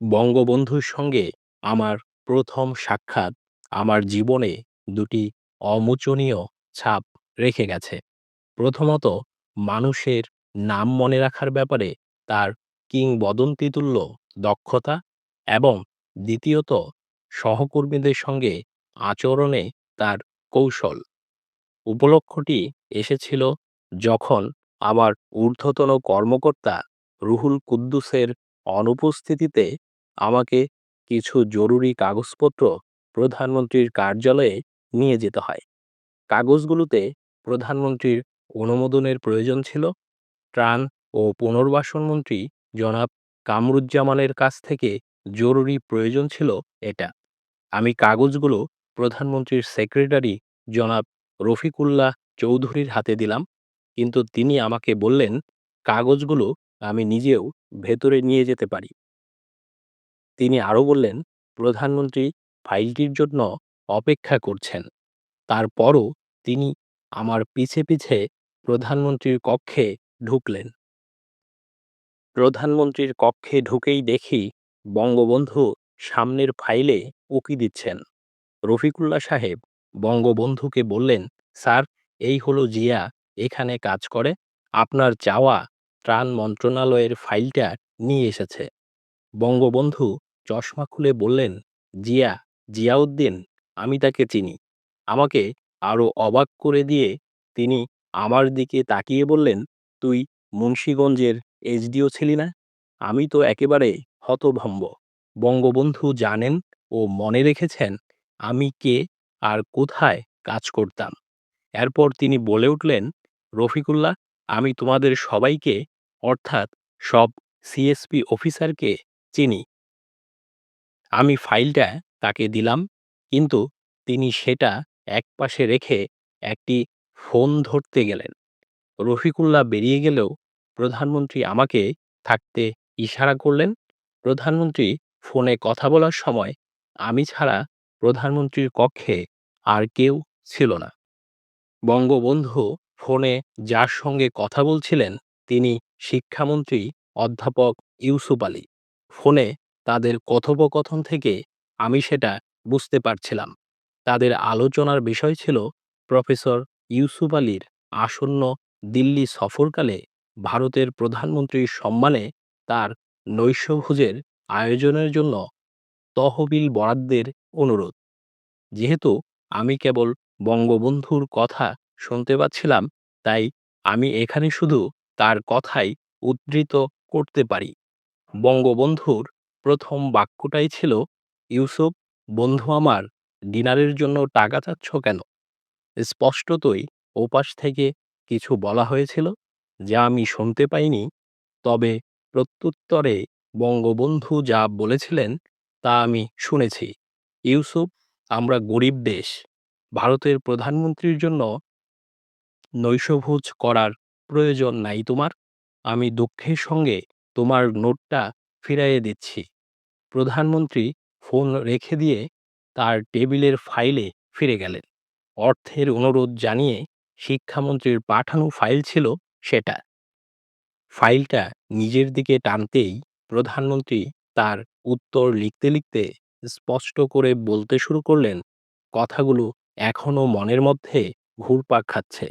বঙ্গবন্ধুর সঙ্গে আমার প্রথম সাক্ষাৎ আমার জীবনে দুটি অমোচনীয় ছাপ রেখে গেছে। প্রথমত, মানুষের নাম মনে রাখার ব্যাপারে তার কিংবদন্তিতুল্য দক্ষতা এবং দ্বিতীয়ত, সহকর্মীদের সঙ্গে আচরণে তার কৌশল। উপলক্ষটি এসেছিল যখন আমার ঊর্ধ্বতন কর্মকর্তা রুহুল কুদ্দুসের অনুপস্থিতিতে আমাকে কিছু জরুরি কাগজপত্র প্রধানমন্ত্রীর কার্যালয়ে নিয়ে যেতে হয়। কাগজগুলোতে প্রধানমন্ত্রীর অনুমোদনের প্রয়োজন ছিল। ত্রাণ ও পুনর্বাসন মন্ত্রী জনাব কামরুজ্জামানের কাছ থেকে জরুরি প্রয়োজন ছিল এটা। আমি কাগজগুলো প্রধানমন্ত্রীর সেক্রেটারি জনাব রফিকুল্লাহ চৌধুরীর হাতে দিলাম, কিন্তু তিনি আমাকে বললেন, কাগজগুলো আমি নিজেও ভেতরে নিয়ে যেতে পারি। তিনি আরও বললেন, প্রধানমন্ত্রী ফাইলটির জন্য অপেক্ষা করছেন। তারপরও তিনি আমার পিছে পিছে প্রধানমন্ত্রীর কক্ষে ঢুকলেন। প্রধানমন্ত্রীর কক্ষে ঢুকেই দেখি বঙ্গবন্ধু সামনের ফাইলে উঁকি দিচ্ছেন। রফিকুল্লাহ সাহেব বঙ্গবন্ধুকে বললেন, স্যার এই হলো জিয়া এখানে কাজ করে, আপনার চাওয়া ত্রাণ মন্ত্রণালয়ের ফাইলটা নিয়ে এসেছে। বঙ্গবন্ধু চশমা খুলে বললেন, জিয়া, জিয়াউদ্দিন, আমি তাকে চিনি। আমাকে আরও অবাক করে দিয়ে তিনি আমার দিকে তাকিয়ে বললেন, তুই মুন্সীগঞ্জের এসডিও ছিলি না? আমি তো একেবারে হতভম্ব। বঙ্গবন্ধু জানেন ও মনে রেখেছেন আমি কে আর কোথায় কাজ করতাম। এরপর তিনি বলে উঠলেন, রফিকুল্লাহ, আমি তোমাদের সবাইকে অর্থাৎ সব সিএসপি অফিসারকে চিনি। আমি ফাইলটা তাকে দিলাম, কিন্তু তিনি সেটা একপাশে রেখে একটি ফোন ধরতে গেলেন। রফিকুল্লাহ বেরিয়ে গেলেও প্রধানমন্ত্রী আমাকে থাকতে ইশারা করলেন। প্রধানমন্ত্রী ফোনে কথা বলার সময় আমি ছাড়া প্রধানমন্ত্রীর কক্ষে আর কেউ ছিল না। বঙ্গবন্ধু ফোনে যার সঙ্গে কথা বলছিলেন তিনি শিক্ষামন্ত্রী অধ্যাপক ইউসুফ আলী। ফোনে তাদের কথোপকথন থেকে আমি সেটা বুঝতে পারছিলাম। তাদের আলোচনার বিষয় ছিল প্রফেসর ইউসুফ আলীর আসন্ন দিল্লি সফরকালে ভারতের প্রধানমন্ত্রীর সম্মানে তার নৈশভোজের আয়োজনের জন্য তহবিল বরাদ্দের অনুরোধ। যেহেতু আমি কেবল বঙ্গবন্ধুর কথা শুনতে পাচ্ছিলাম, তাই আমি এখানে শুধু তার কথাই উদ্ধৃত করতে পারি। বঙ্গবন্ধুর প্রথম বাক্যটাই ছিল, ইউসুফ, বন্ধু আমার, ডিনারের জন্য টাকা চাচ্ছ কেন? স্পষ্টতই ওপাশ থেকে কিছু বলা হয়েছিল, যা আমি শুনতে পাইনি। তবে প্রত্যুত্তরে বঙ্গবন্ধু যা বলেছিলেন তা আমি শুনেছি। ইউসুফ, আমরা গরিব দেশ। ভারতের প্রধানমন্ত্রীর জন্য নৈশভোজ করার প্রয়োজন নাই তোমার। আমি দুঃখের সঙ্গে তোমার নোটটা ফিরাইয়ে দিচ্ছি। প্রধানমন্ত্রী ফোন রেখে দিয়ে তার টেবিলের ফাইলে ফিরে গেলেন। অর্থের অনুরোধ জানিয়ে শিক্ষামন্ত্রীর পাঠানো ফাইল ছিল সেটা। ফাইলটা নিজের দিকে টানতেই প্রধানমন্ত্রী তার উত্তর লিখতে লিখতে স্পষ্ট করে বলতে শুরু করলেন, কথাগুলো এখনও মনের মধ্যে ঘুরপাক খাচ্ছে।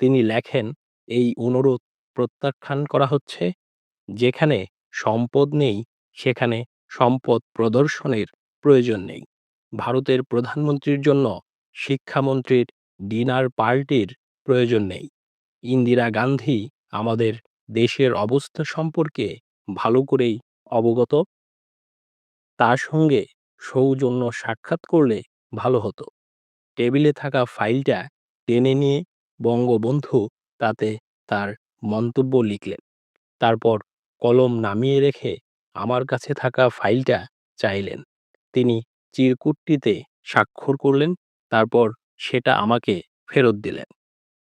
তিনি লেখেন, এই অনুরোধ প্রত্যাখ্যান করা হচ্ছে। যেখানে সম্পদ নেই, সেখানে সম্পদ প্রদর্শনের প্রয়োজন নেই। ভারতের প্রধানমন্ত্রীর জন্য শিক্ষামন্ত্রীর ডিনার পার্টির প্রয়োজন নেই। ইন্দিরা গান্ধী আমাদের দেশের অবস্থা সম্পর্কে ভালো করেই অবগত। তার সঙ্গে সৌজন্য সাক্ষাৎ করলে ভালো হতো। টেবিলে থাকা ফাইলটা টেনে নিয়ে বঙ্গবন্ধু তাতে তার মন্তব্য লিখলেন। তারপর কলম নামিয়ে রেখে আমার কাছে থাকা ফাইলটা চাইলেন। তিনি চিরকুটটিতে স্বাক্ষর করলেন, তারপর সেটা আমাকে ফেরত দিলেন।